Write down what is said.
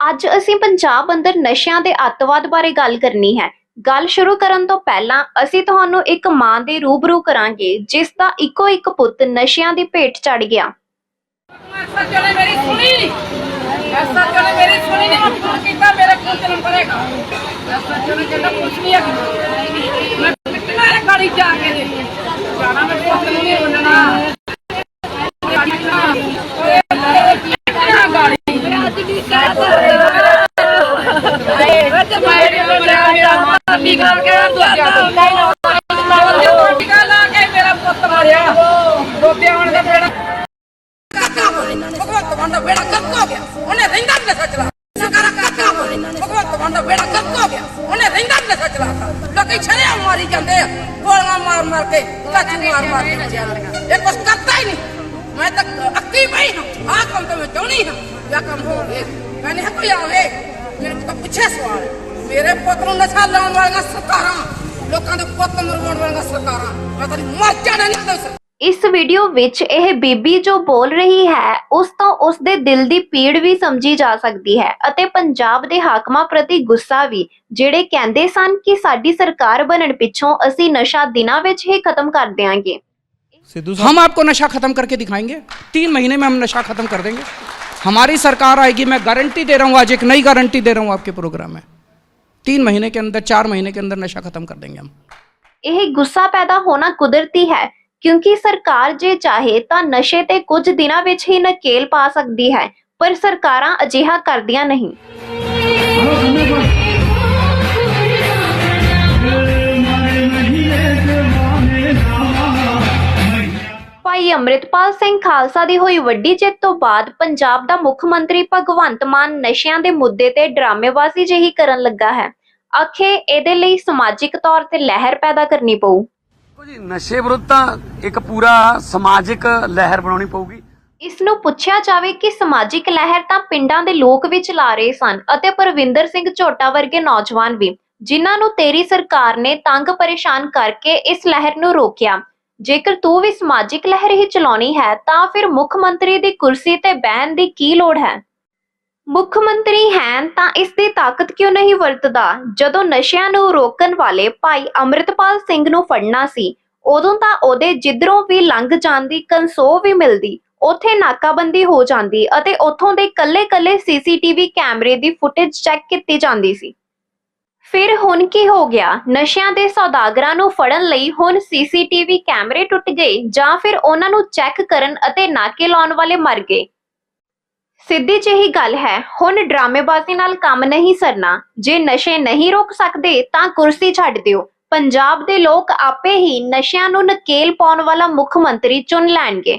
ਅੱਜ ਅਸੀਂ ਪੰਜਾਬ ਅੰਦਰ ਨਸ਼ਿਆਂ ਦੇ ਅੱਤਵਾਦ ਬਾਰੇ ਗੱਲ ਕਰਨੀ ਹੈ ਗੱਲ ਸ਼ੁਰੂ ਕਰਨ ਤੋਂ ਪਹਿਲਾਂ ਅਸੀਂ ਤੁਹਾਨੂੰ ਇੱਕ ਮਾਂ ਦੇ ਰੂਬਰੂ ਕਰਾਂਗੇ ਜਿਸ ਦਾ ਇੱਕੋ ਇੱਕ ਪੁੱਤ ਨਸ਼ਿਆਂ ਦੀ ਭੇਟ ਚੜ ਗਿਆ ਮੈਂ ਫੋਨ ਕੀਤਾ ਮੇਰੇ ਜਾ ਕੇ ਦੇ ਜਾਣਾ ਮੈਂ ਪੁੱਤ ਨੂੰ ਨਹੀਂ ਮੰਨਣਾ ਗਾੜੀ ਨਾ ਓਏ ਕਿਹੜਾ ਗਾੜੀ ਅੱਜ ਵੀ ਭਗਵੰਤ ਮਾਨ ਦਾ ਬੇੜਾ ਗੱਪ ਹੋ ਗਿਆ ਉਹਨੇ ਰਹਿੰਦਾ ਵੀ ਨਸ਼ਾ ਚਲਾ ਸਰਕਾਰਾਂ ਕਾਕਾ ਬੋਲੇ ਭਗਵੰਤ ਮਾਨ ਦਾ ਬੇੜਾ ਗੱਪ ਹੋ ਗਿਆ ਉਹਨੇ ਰਹਿੰਦਾ ਵੀ ਨਸ਼ਾ ਚਲਾਤਾ ਲੋਕੀ ਛੜਿਆ ਮਾਰੀ ਜਾਂਦੇ ਆ ਗੋਲੀਆਂ ਮਾਰ ਮਾਰ ਕੇ ਕੱਚੂ ਮਾਰ ਮਾਰ ਕੇ ਇਹ ਕੁਛ ਕਰਦਾ ਹੀ ਨਹੀਂ ਮੈਂ ਤਾਂ ਅੱਕੀ ਪਈ ਹਾਂ। ਆਹ ਕੰਮ ਤਾਂ ਮੈਂ ਚਾਹੁੰਦੀ ਹਾਂ। ਇਹ ਕੰਮ ਹੋਵੇ ਮੈਂ ਨਹੀਂ ਕੋਈ ਆਵੇ ਮੇਰੇ ਤੋਂ ਪੁੱਛੇ ਸਵਾਲ ਮੇਰੇ ਪੁੱਤ ਨੂੰ ਨਸ਼ਾ ਲਾਉਣ ਵਾਲੀਆਂ ਸਰਕਾਰਾਂ ਲੋਕਾਂ ਦੇ ਪੁੱਤ ਮਰਵਾਉਣ ਵਾਲੀਆਂ ਸਰਕਾਰਾਂ ਮੈਂ ਤਾਂ ਮਰ ਜਾਣਾ ਨਹੀਂ ਦੱਸ ਇਸ ਵੀਡੀਓ ਵਿੱਚ ਇਹ ਬੀਬੀ ਜੋ ਬੋਲ ਰਹੀ ਹੈ ਉਸ ਤੋਂ ਉਸ ਦੇ ਦਿਲ ਦੀ ਪੀੜ ਵੀ ਸਮਝੀ ਜਾ ਸਕਦੀ ਹੈ ਅਤੇ ਪੰਜਾਬ ਦੇ ਹਾਕਮਾਂ ਪ੍ਰਤੀ ਗੁੱਸਾ ਵੀ ਜਿਹੜੇ ਕਹਿੰਦੇ ਸਨ ਕਿ ਸਾਡੀ ਸਰਕਾਰ ਬਣਨ ਪਿੱਛੋਂ ਅਸੀਂ ਨਸ਼ਾ ਦਿਨਾਂ ਵਿੱਚ ਹੀ ਖਤਮ ਕਰ ਦਿਆਂਗੇ सिद्धू साहब हम आपको नशा खत्म करके दिखाएंगे तीन महीने में हम नशा खत्म कर देंगे हमारी सरकार आएगी मैं गारंटी दे रहा हूँ आज एक नई गारंटी दे रहा हूँ आपके प्रोग्राम में तीन महीने के अंदर चार महीने के अंदर नशा खत्म कर देंगे हम ਇਹ ਗੁੱਸਾ ਪੈਦਾ ਹੋਣਾ ਕੁਦਰਤੀ ਹੈ ਕਿਉਂਕਿ ਸਰਕਾਰ ਜੇ ਚਾਹੇ ਤਾਂ ਨਸ਼ੇ ਤੇ ਕੁਝ ਦਿਨਾਂ ਵਿੱਚ ਹੀ ਨਕੇਲ ਪਾ ਸਕਦੀ ਹੈ ਪਰ ਸਰਕਾਰਾਂ ਅਜਿਹਾ ਕਰਦੀਆਂ ਨਹੀਂ ਭਾਈ ਅੰਮ੍ਰਿਤਪਾਲ ਸਿੰਘ ਖਾਲਸਾ ਦੀ ਹੋਈ ਵੱਡੀ ਜਿੱਤ ਤੋਂ ਬਾਅਦ ਪੰਜਾਬ ਦਾ ਮੁੱਖ ਮੰਤਰੀ ਭਗਵੰਤ ਮਾਨ ਨਸ਼ਿਆਂ ਦੇ ਮੁੱਦੇ ਤੇ ਡਰਾਮੇਬਾਜ਼ੀ ਜਿਹੀ ਕਰਨ ਲੱਗਾ ਹੈ। ਆਖੇ ਇਹਦੇ ਲਈ ਸਮਾਜਿਕ ਤੌਰ ਤੇ ਲਹਿਰ ਪੈਦਾ ਕਰਨੀ ਪਊ। ਜੀ ਨਸ਼ੇ ਵਿਰੁੱਧ ਤਾਂ ਇੱਕ ਪੂਰਾ ਸਮਾਜਿਕ ਲਹਿਰ ਬਣਾਉਣੀ ਪਊਗੀ। ਇਸ ਨੂੰ ਪੁੱਛਿਆ ਜਾਵੇ ਕਿ ਸਮਾਜਿਕ ਲਹਿਰ ਤਾਂ ਪਿੰਡਾਂ ਦੇ ਲੋਕ ਵੀ ਚਲਾ ਰਹੇ ਸਨ ਅਤੇ ਪਰਵਿੰਦਰ ਸਿੰਘ ਝੋਟਾ ਵਰਗੇ ਨੌਜਵਾਨ ਵੀ ਜਿਨ੍ਹਾਂ ਨੂੰ ਤੇਰੀ ਸਰਕਾਰ ਨੇ ਤੰਗ ਪਰੇਸ਼ਾਨ ਕਰਕੇ ਇਸ ਲਹਿਰ ਨੂੰ ਰੋਕਿਆ। ਜੇਕਰ ਤੂੰ ਵੀ ਸਮਾਜਿਕ ਲਹਿਰ ਹੀ ਚਲਾਉਣੀ ਹੈ, ਤਾਂ ਫਿਰ ਮੁੱਖ ਮੰਤਰੀ ਦੀ ਕੁਰਸੀ ਤੇ ਬਹਿਣ ਦੀ ਕੀ ਲੋੜ ਹੈ? ਮੁੱਖ ਮੰਤਰੀ ਹੈ ਤਾਂ ਇਸ ਦੀ ਤਾਕਤ ਕਿਉਂ ਨਹੀਂ ਵਰਤਦਾ? ਜਦੋਂ ਨਸ਼ਿਆਂ ਨੂੰ ਰੋਕਣ ਵਾਲੇ ਭਾਈ ਅੰਮ੍ਰਿਤਪਾਲ ਸਿੰਘ ਨੂੰ ਫੜਨਾ ਸੀ, ਉਦੋਂ ਤਾਂ ਉਹਦੇ ਜਿੱਧਰੋਂ ਵੀ ਲੰਘ ਜਾਣ ਦੀ ਕੰਸੋ ਵੀ ਮਿਲਦੀ, ਉੱਥੇ ਨਾਕਾਬੰਦੀ ਹੋ ਜਾਂਦੀ ਅਤੇ ਉੱਥੋਂ ਦੇ ਕੱਲੇ-ਕੱਲੇ ਸੀਸੀਟੀਵੀ ਕੈਮਰੇ ਦੀ ਫੁਟੇਜ ਚੈੱਕ ਕੀਤੀ ਜਾਂਦੀ ਸੀ। ਫਿਰ ਹੁਣ ਕੀ ਹੋ ਗਿਆ? ਨਸ਼ਿਆਂ ਦੇ ਸੌਦਾਗਰਾਂ ਨੂੰ ਫੜਨ ਲਈ ਹੁਣ ਸੀਸੀਟੀਵੀ ਕੈਮਰੇ ਟੁੱਟ ਗਏ ਜਾਂ ਫਿਰ ਉਹਨਾਂ ਨੂੰ ਚੈੱਕ ਕਰਨ ਅਤੇ ਨਾਕੇ ਲਾਉਣ ਵਾਲੇ ਮਰ ਗਏ? ਸਿੱਧੀ ਜਿਹੀ ਗੱਲ ਹੈ, ਹੁਣ ਡਰਾਮੇਬਾਜ਼ੀ ਨਾਲ ਕੰਮ ਨਹੀਂ ਸਰਨਾ। ਜੇ ਨਸ਼ੇ ਨਹੀਂ ਰੋਕ ਸਕਦੇ, ਤਾਂ ਕੁਰਸੀ ਛੱਡ ਦਿਓ। ਪੰਜਾਬ ਦੇ ਲੋਕ ਆਪੇ ਹੀ ਨਸ਼ਿਆਂ ਨੂੰ ਨਕੇਲ ਪਾਉਣ ਵਾਲਾ ਮੁੱਖ ਮੰਤਰੀ ਚੁਣ ਲੈਣਗੇ।